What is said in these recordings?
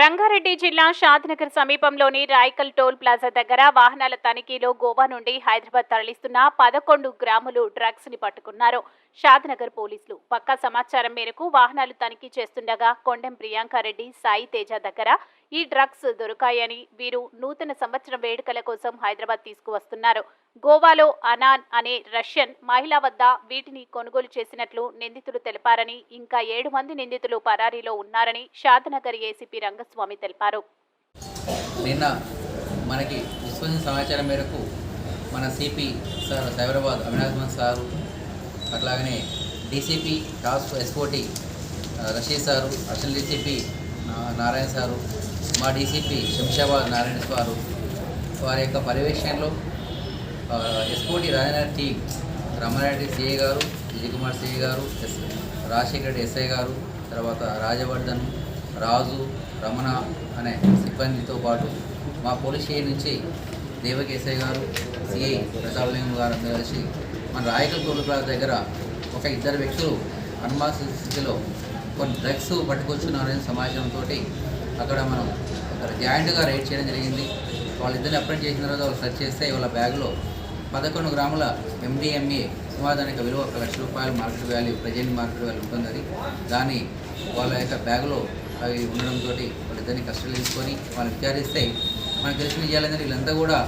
రంగారెడ్డి జిల్లా షాద్నగర్ సమీపంలోని Raikal toll plaza దగ్గర వాహనాల తనిఖీలో గోవా నుండి హైదరాబాద్ తరలిస్తున్న పదకొండు గ్రాములు డ్రగ్స్ని పట్టుకున్నారు. షాద్నగర్ పోలీసులు. పక్కా సమాచారం మేరకు వాహనాలు తనిఖీ చేస్తుండగా కొండెం ప్రియాంకారెడ్డి సాయి తేజ దగ్గర ఈ డ్రగ్స్ దొరికాయని వీరు నూతన సంవత్సర వేడుకల కోసం హైదరాబాద్ తీసుకువస్తున్నారు. గోవాలో అనాన్ అనే రష్యన్ మహిళ వద్ద వీటిని కొనుగోలు చేసినట్లు నిందితులు తెలిపారని ఇంకా ఏడు మంది నిందితులు పరారీలో ఉన్నారని షాద్నగర్ ఏసీపీ రంగస్వామి తెలిపారు. నిన్న మనకి విశ్వసనీయ సమాచారం మేరకు మన CP sir Cyberabad Avinash Mohan sir అట్లాగనే DCP task SOT Rasheed sir అసలు డీసీపీ నారాయణ సారు మా డీసీపీ శంషాబాద్ నారాయణ సారు వారి యొక్క పర్యవేక్షణలో SOT Rajendra T Ramana Reddy CI గారు విజయకుమార్ సిఏ గారు ఎస్ రాజశేఖర రెడ్డి ఎస్ఐ గారు తర్వాత రాజవర్ధన్ రాజు రమణ అనే సిబ్బందితో పాటు మా పోలీస్ స్టేషన్ నుంచి దేవకి ఎస్ఐ గారు సిఐ ప్రతాపలింగం గారు అందరూ కలిసి మన రాయకల్ టోల్ దగ్గర ఒక ఇద్దరు వ్యక్తులు అనుమాన స్థితిలో కొన్ని డ్రగ్స్ పట్టుకొచ్చున్నారనే సమాచారంతో అక్కడ మనం అక్కడ జాయింట్గా రైడ్ చేయడం జరిగింది. వాళ్ళిద్దరిని అప్రెంట్ చేసిన తర్వాత వాళ్ళు సెర్చ్ చేస్తే వాళ్ళ బ్యాగ్లో పదకొండు గ్రాముల ఎండిఎంఏ సుమారు విలువ ఒక లక్ష రూపాయలు market value present market value ఉంటుంది అది. దాన్ని వాళ్ళ యొక్క బ్యాగులో అవి ఉండడంతో వాళ్ళిద్దరిని కస్టడీ తీసుకొని వాళ్ళు విచారిస్తే మనకు తెలిసిన విజయాలంటే వీళ్ళంతా కూడా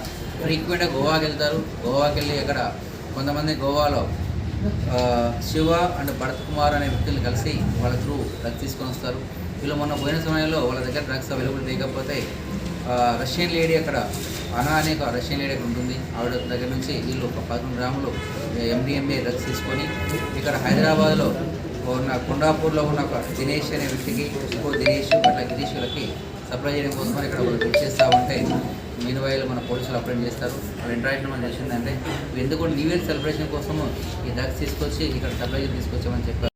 ఫ్రీక్వెంట్గా గోవాకి వెళ్తారు. గోవాకి వెళ్ళి అక్కడ కొంతమంది గోవాలో శివ అండ్ భరత్ కుమార్ అనే వ్యక్తులు కలిసి వాళ్ళ త్రూ డ్రగ్స్ తీసుకొని వస్తారు. వీళ్ళు మొన్న పోయిన సమయంలో వాళ్ళ దగ్గర డ్రగ్స్ అవైలబుల్ లేకపోతే రష్యన్ లేడీ అక్కడ అనా అనే ఒక రష్యన్ లేడీ అక్కడ ఉంటుంది. ఆవిడ దగ్గర నుంచి వీళ్ళు ఒక పదకొండు గ్రాములు ఎండిఎంఏ డ్రగ్స్ తీసుకొని ఇక్కడ హైదరాబాద్లో ఉన్న కొండాపూర్లో ఉన్న ఒక దినేష్ అనే వ్యక్తికి ఇంకో దినేష్ సప్లై చేయడం కోసం ఇక్కడ వాళ్ళు బుక్ చేస్తూ ఉంటే మీన్ వైల్ మన పోలీసులు అప్లైన్ చేస్తారు. వాళ్ళు ఇంటరాక్షన్ మనం చేసిందంటే ఎందుకు న్యూ ఇయర్ సెలబ్రేషన్ కోసము ఈ డ్రగ్స్ తీసుకొచ్చి ఇక్కడ సప్లై తీసుకొచ్చామని చెప్పారు.